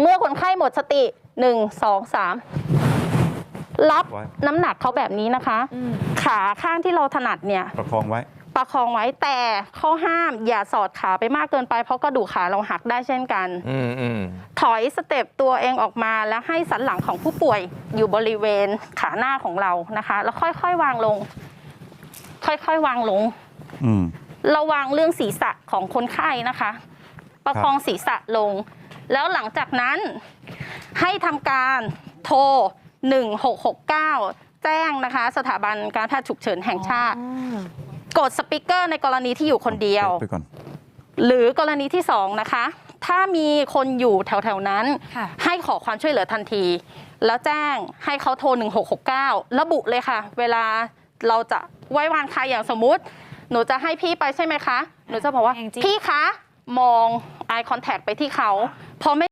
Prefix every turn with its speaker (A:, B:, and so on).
A: เมื่อคนไข้หมดสติหนึ่งสองสามรับ
B: ไว้
A: น้ำหนักเขาแบบนี้นะคะ
C: อืม
A: ขาข้างที่เราถนัดเนี่ย
B: ประคองไว้
A: ประคองไว้แต่ข้อห้ามอย่าสอดขาไปมากเกินไป เพราะกระดูกขาเราหักได้เช่นกัน
D: อืมอืม
A: ถอยสเต็ปตัวเองออกมาแล้วให้สันหลังของผู้ป่วยอยู่บริเวณขาหน้าของเรานะคะ แล้วค่อยๆวางลง ค่อยๆวางลง
B: อืม
A: ระวังเรื่องศีรษะของคนไข้นะคะ ประคองศีรษะลง แล้วหลังจากนั้นให้ทำการโทร 1669 แจ้งนะคะ สถาบันการแพทย์ฉุกเฉินแห่งชาติ กดสปิเกอร์ในกรณีที่อยู่คนเดียว
B: ไปก่อน
A: หรือกรณีที่สองนะคะ ถ้ามีคนอยู่แถวๆนั้น
C: ค่ะ
A: ให้ขอความช่วยเหลือทันที แล้วแจ้งให้เขาโทร 1669 ระบุเลยค่ะ เวลาเราจะไว้วางใครอย่างสมมุติ หนูจะให้พี่ไปใช่ไหมคะ หนูจะบอกว่า
C: แองจี้
A: พี่คะ มอง eye contact ไปที่เขาพอไม่